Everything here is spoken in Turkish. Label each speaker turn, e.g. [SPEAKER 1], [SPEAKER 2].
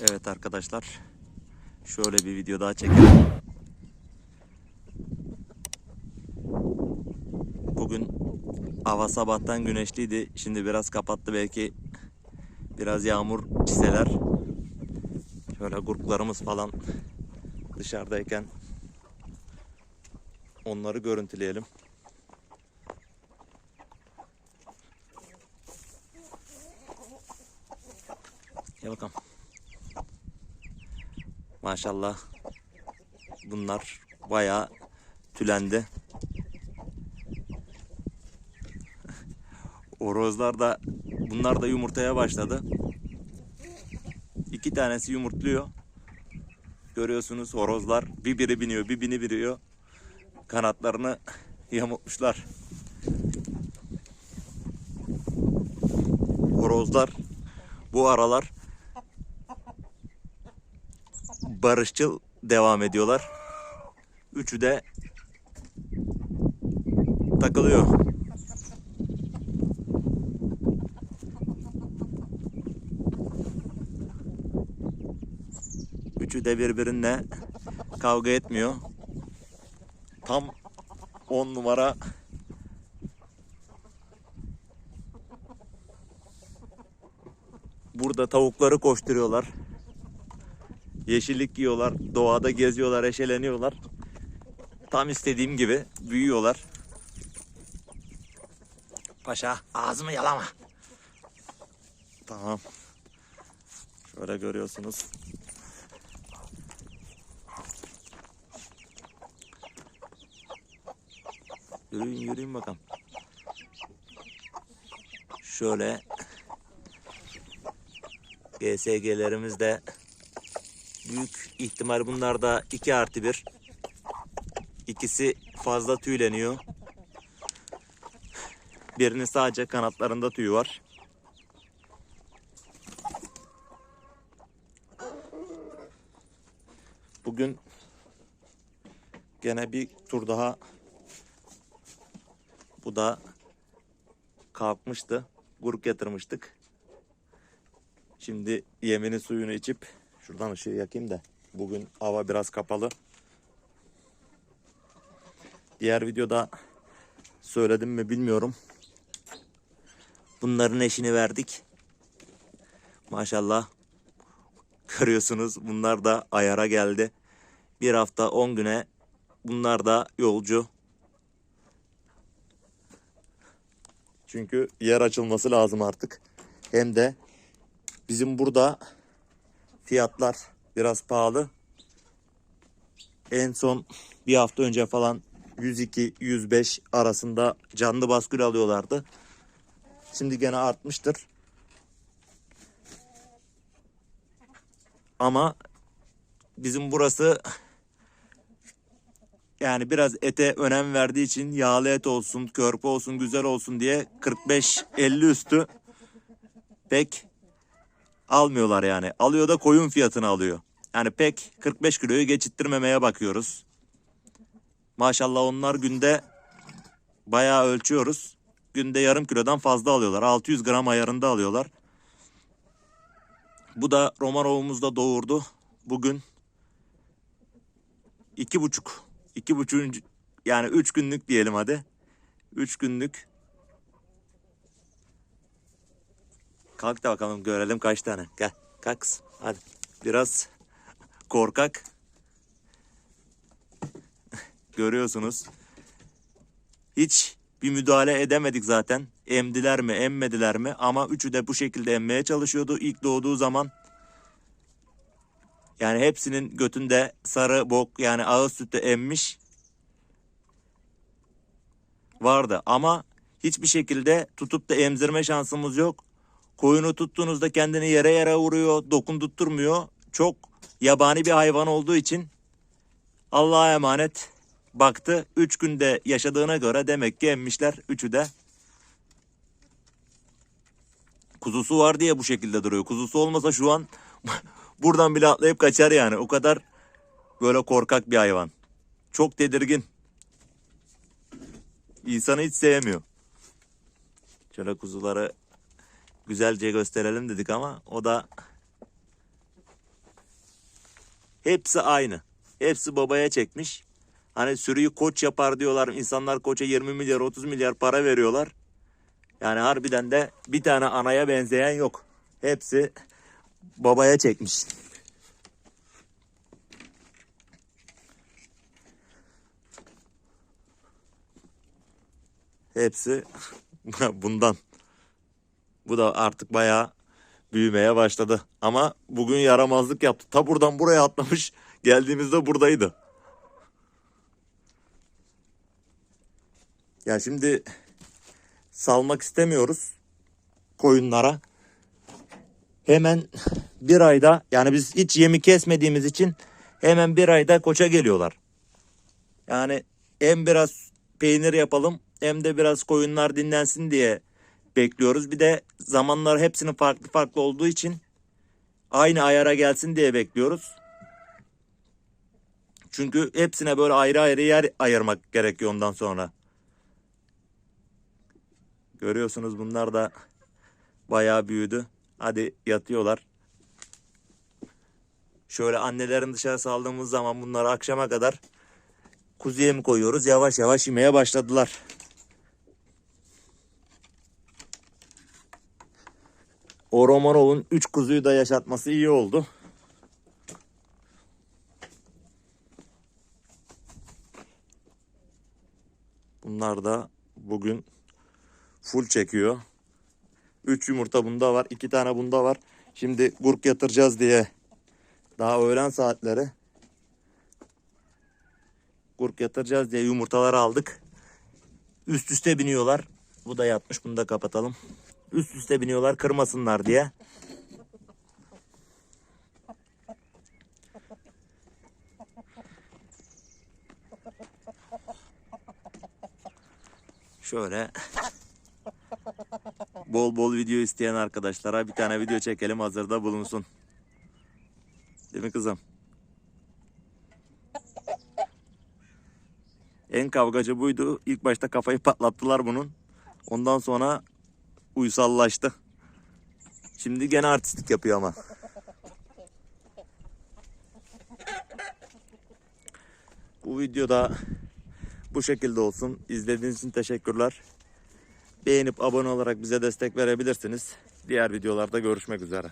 [SPEAKER 1] Evet arkadaşlar. Şöyle bir video daha çekelim. Bugün hava sabahtan güneşliydi. Şimdi biraz kapattı belki biraz yağmur çiseler. Şöyle gruplarımız falan dışarıdayken onları görüntüleyelim. Bakalım. Maşallah. Bunlar bayağı tülendi. Orozlar da bunlar da yumurtaya başladı. İki tanesi yumurtluyor. Görüyorsunuz horozlar bir biri biniyor bir bini biniyor. Kanatlarını yamultmuşlar. Horozlar bu aralar barışçıl devam ediyorlar. Üçü de takılıyor. Üçü de birbirine kavga etmiyor. Tam 10 numara Burada tavukları koşturuyorlar. Yeşillik yiyorlar, doğada geziyorlar, eşeleniyorlar. Tam istediğim gibi büyüyorlar. Paşa ağzımı yalama. Tamam. Şöyle görüyorsunuz. Yürüyün yürüyün bakalım. Şöyle GSG'lerimiz de büyük ihtimal bunlar da 2 artı 1. İkisi fazla tüyleniyor. Birinin sadece kanatlarında tüy var. Bugün gene bir tur daha bu da kalkmıştı. Guruk yatırmıştık. Şimdi yemini suyunu içip şuradan ışığı yakayım da bugün hava biraz kapalı. Diğer videoda söyledim mi bilmiyorum. Bunların eşini verdik. Maşallah görüyorsunuz bunlar da ayara geldi. Bir hafta 10 güne bunlar da yolcu. Çünkü yer açılması lazım artık. Hem de bizim burada fiyatlar biraz pahalı. En son bir hafta önce falan 102-105 arasında canlı baskül alıyorlardı. Şimdi gene artmıştır. Ama bizim burası yani biraz ete önem verdiği için yağlı et olsun, körpe olsun, güzel olsun diye 45-50 üstü pek almıyorlar yani. Alıyor da koyun fiyatını alıyor. Yani pek 45 kiloyu geçittirmemeye bakıyoruz. Maşallah onlar günde bayağı ölçüyoruz. Günde yarım kilodan fazla alıyorlar. 600 gram ayarında alıyorlar. Bu da Romanov'umuzda doğurdu. Bugün iki buçuk, iki buçuk yani üç günlük diyelim hadi. Üç günlük. Kalk da bakalım görelim kaç tane. Gel kalk kızım. hadi. Biraz korkak. Görüyorsunuz. Hiç bir müdahale edemedik zaten. Emdiler mi, emmediler mi? Ama üçü de bu şekilde emmeye çalışıyordu ilk doğduğu zaman. Yani hepsinin götünde sarı bok yani ağız sütü emmiş vardı. Ama hiçbir şekilde tutup da emzirme şansımız yok. Koyunu tuttuğunuzda kendini yere yere vuruyor, dokundurtturmuyor. Çok yabani bir hayvan olduğu için Allah'a emanet baktı. Üç günde yaşadığına göre demek ki emmişler üçü de. Kuzusu var diye bu şekilde duruyor. Kuzusu olmasa şu an buradan bile atlayıp kaçar yani. O kadar böyle korkak bir hayvan. Çok tedirgin. İnsanı hiç sevmiyor. Şöyle kuzuları güzelce gösterelim dedik ama o da Hepsi aynı. Hepsi babaya çekmiş. Hani sürüyü koç yapar diyorlar. İnsanlar koça 20 milyar 30 milyar para veriyorlar. Yani harbiden de bir tane anaya benzeyen yok. Hepsi babaya çekmiş. Hepsi bundan. Bu da artık bayağı büyümeye başladı. Ama bugün yaramazlık yaptı. Ta buradan buraya atlamış. Geldiğimizde buradaydı. Ya şimdi salmak istemiyoruz koyunlara. Hemen bir ayda yani biz hiç yemi kesmediğimiz için hemen bir ayda koça geliyorlar. Yani hem biraz peynir yapalım hem de biraz koyunlar dinlensin diye bekliyoruz. Bir de zamanlar hepsinin farklı farklı olduğu için aynı ayara gelsin diye bekliyoruz. Çünkü hepsine böyle ayrı ayrı yer ayırmak gerekiyor ondan sonra. Görüyorsunuz bunlar da bayağı büyüdü. Hadi yatıyorlar. Şöyle annelerin dışarı saldığımız zaman bunları akşama kadar kuzuya mı koyuyoruz? Yavaş yavaş yemeye başladılar. O Romanov'un 3 kuzuyu da yaşatması iyi oldu. Bunlar da bugün full çekiyor. 3 yumurta bunda var. 2 tane bunda var. Şimdi gurk yatıracağız diye daha öğlen saatleri gurk yatıracağız diye yumurtaları aldık. Üst üste biniyorlar. Bu da yatmış. Bunu da kapatalım. Üst üste biniyorlar kırmasınlar diye. Şöyle bol bol video isteyen arkadaşlara bir tane video çekelim hazırda bulunsun. Değil mi kızım? En kavgacı buydu. İlk başta kafayı patlattılar bunun. Ondan sonra uysallaştı. Şimdi gene artistlik yapıyor ama. Bu videoda bu şekilde olsun. İzlediğiniz için teşekkürler. Beğenip abone olarak bize destek verebilirsiniz. Diğer videolarda görüşmek üzere.